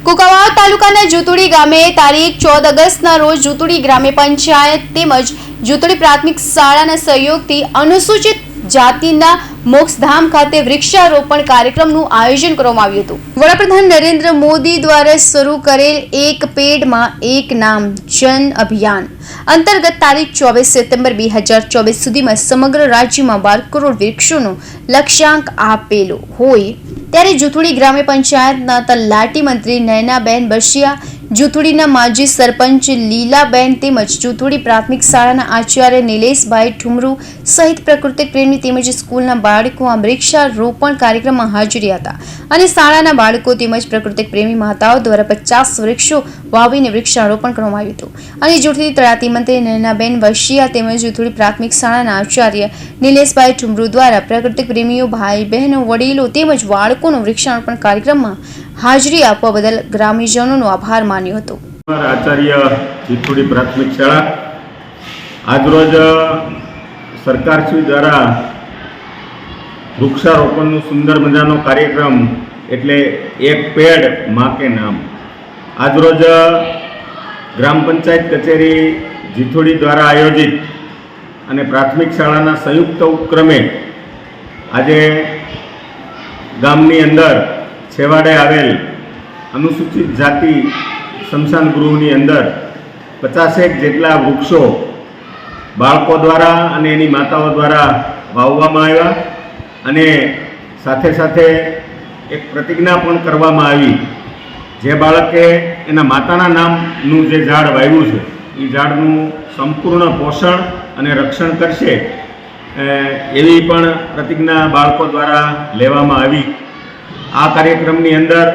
કુકાવાવ તાલુકાના જુતુડી ગામે તારીખ ચૌદ ઓગસ્ટના રોજ જુતુડી ગ્રામ્ય પંચાયત તેમજ જુતુડી પ્રાથમિક શાળાના સહયોગથી અનુસૂચિત જાતિના મોક્ષધામ ખાતે વૃક્ષારોપણ કાર્યક્રમનું આયોજન કરવામાં આવ્યું હતું. વડાપ્રધાન નરેન્દ્ર મોદી દ્વારા શરૂ કરેલ એક પેડમાં એક નામ, જન અભિયાન. અંતર્ગત તારીખ ચોવીસ સપ્ટેમ્બર બે હજાર ચોવીસ સુધીમાં સમગ્ર રાજ્યમાં બાર કરોડ વૃક્ષોનો લક્ષ્યાંક આપેલો હોય. ત્યારે જુથુડી ગ્રામ્ય પંચાયતના તલાટી મંત્રી નયનાબેન બશિયા જુથુડીના માજી સરપંચ લીલાબેન તેમજ જુથુડી પ્રાથમિક શાળાના આચાર્ય નિલેશભાઈ ઠુમરુ સહિત પ્રકૃતિ પ્રેમી તેમજ સ્કૂલના બાળકો આ વૃક્ષારોપણ કાર્યક્રમમાં હાજરી હતા અને શાળાના બાળકો તેમજ પ્રકૃતિ પ્રેમી માતાઓ દ્વારા પચાસ વૃક્ષો વાવીને વૃક્ષારોપણ કરવામાં આવ્યું હતું. અને જુથુડી તળાતી મંત્રી નયનાબેન વશિયા તેમજ જુથુડી પ્રાથમિક શાળાના આચાર્ય નિલેશભાઈ ઠુમરુ દ્વારા પ્રકૃતિ પ્રેમીઓ, ભાઈ બહેનો, વડીલો તેમજ બાળકોનો વૃક્ષારોપણ કાર્યક્રમમાં હાજરી આપવા બદલ ગ્રામ્યજનોનો આભાર માન્યો હતો. આચાર્ય જીતુડી પ્રાથમિક શાળા. આજરોજ સરકારશ્રી દ્વારા વૃક્ષારોપણનું સુંદર મજાનો કાર્યક્રમ એટલે એક પેડમાં કે નામ. આજરોજ ગ્રામ પંચાયત કચેરી જીથોડી દ્વારા આયોજિત અને પ્રાથમિક શાળાના સંયુક્ત ઉપક્રમે આજે ગામની અંદર છેવાડે આવેલ અનુસૂચિત જાતિ સ્મશાન ગૃહની અંદર પચાસેક જેટલા વૃક્ષો બાળકો દ્વારા અને એની માતાઓ દ્વારા વાવવામાં આવ્યા અને સાથે સાથે એક પ્રતિજ્ઞા પણ કરવામાં આવી. જે બાળકે એના માતાના નામનું જે ઝાડ વાવ્યું છે, એ ઝાડનું સંપૂર્ણ પોષણ અને રક્ષણ કરશે એવી પણ પ્રતિજ્ઞા બાળકો દ્વારા લેવામાં આવી. આ કાર્યક્રમની અંદર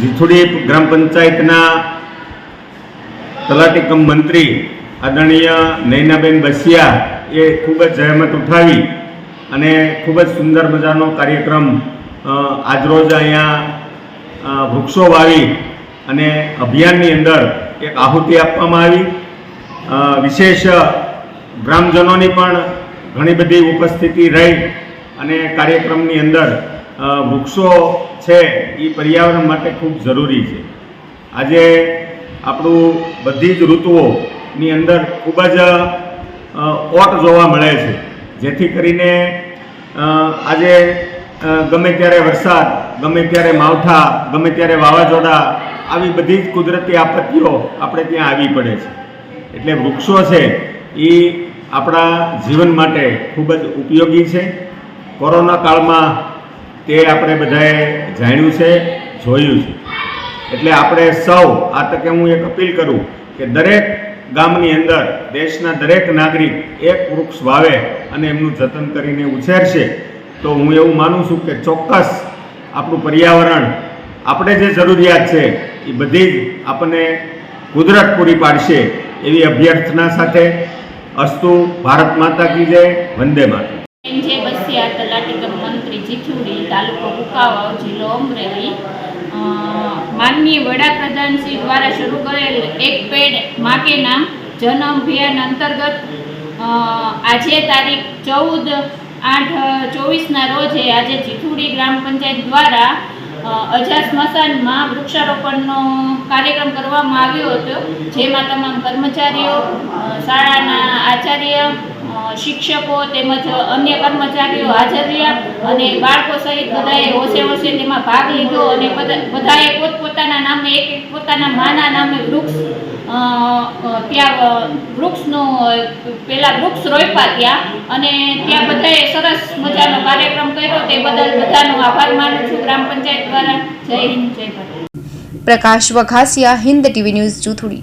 જીથુડી ગ્રામ પંચાયતના તલાટી કમ મંત્રી આદરણીય નૈનાબેન બસિયા એ ખૂબ જ જહેમત ઉઠાવી અને ખૂબ જ સુંદર મજાનો કાર્યક્રમ આજરોજ અહીંયા વૃક્ષો વાવી અને અભિયાનની અંદર એક આહુતિ આપવામાં આવી. વિશેષ ગ્રામજનોની પણ ઘણી બધી ઉપસ્થિતિ રહી. અને કાર્યક્રમની અંદર વૃક્ષો છે એ પર્યાવરણ માટે ખૂબ જરૂરી છે. આજે આપણું બધી જ ઋતુઓની અંદર ખૂબ જ ઓટ જોવા મળે છે. જેથી કરીને આજે ગમે ત્યારે વરસાદ, ગમે ત્યારે માવઠા, ગમે ત્યારે વાવાઝોડા, આવી બધી જ કુદરતી આપત્તિઓ આપણે ત્યાં આવી પડે છે. એટલે વૃક્ષો છે એ આપણા જીવન માટે ખૂબ જ ઉપયોગી છે. કોરોના કાળમાં તે આપણે બધાએ જાણ્યું છે, જોયું છે. એટલે આપણે સૌ, આ તકે હું એક અપીલ કરું કે દરેક ગામની અંદર, દેશના દરેક નાગરિક એક વૃક્ષ વાવે અને એમનું જતન કરીને ઉછેરશે, તો હું એવું માનું છું કે ચોક્કસ આપણું પર્યાવરણ, આપણે જે જરૂરિયાત છે, એ બધી જ આપણને કુદરત પૂરી પાડશે એવી અભ્યર્થના સાથે અસ્તુ ભારત માતા કી જય, વંદે માતા એમ જે બસિયા તલાટી કમ મંત્રી જીથુડી તાલુકો કુકાવાવ જિલ્લો અમરેલી. માનનીય વડાપ્રધાન શ્રી દ્વારા શરૂ કરેલ એક પેડ માકે નામ જન અભિયાન અંતર્ગત આજે તારીખ ચૌદ આઠ, ચોવીસના રોજે આજે જીથુડી ગ્રામ પંચાયત દ્વારા અજા સ્મશાનમાં વૃક્ષારોપણનો કાર્યક્રમ કરવામાં આવ્યો હતો. જેમાં તમામ કર્મચારીઓ શાળાના આચાર્ય શિક્ષકો તેમજ અન્ય કર્મચારીઓ હાજર રહ્યા અને બાળકો સહિત બધાએ હોશે હોશે તેમાં ભાગ લીધો અને બધા- બધાએ પોતપોતાના નામે એક એક પોતાના માના નામે વૃક્ષ ત્યાં વૃક્ષનો પહેલાં વૃક્ષ રોપ્યા ત્યાં અને ત્યાં બધાએ સરસ મજાનો કાર્યક્રમ કર્યો. તે બદલ બધાનો આભાર માનું છું. ગ્રામ પંચાયત દ્વારા Jai Hind, Jai Bharat. Prakash Vaghasiya, Hind TV news Juthudi.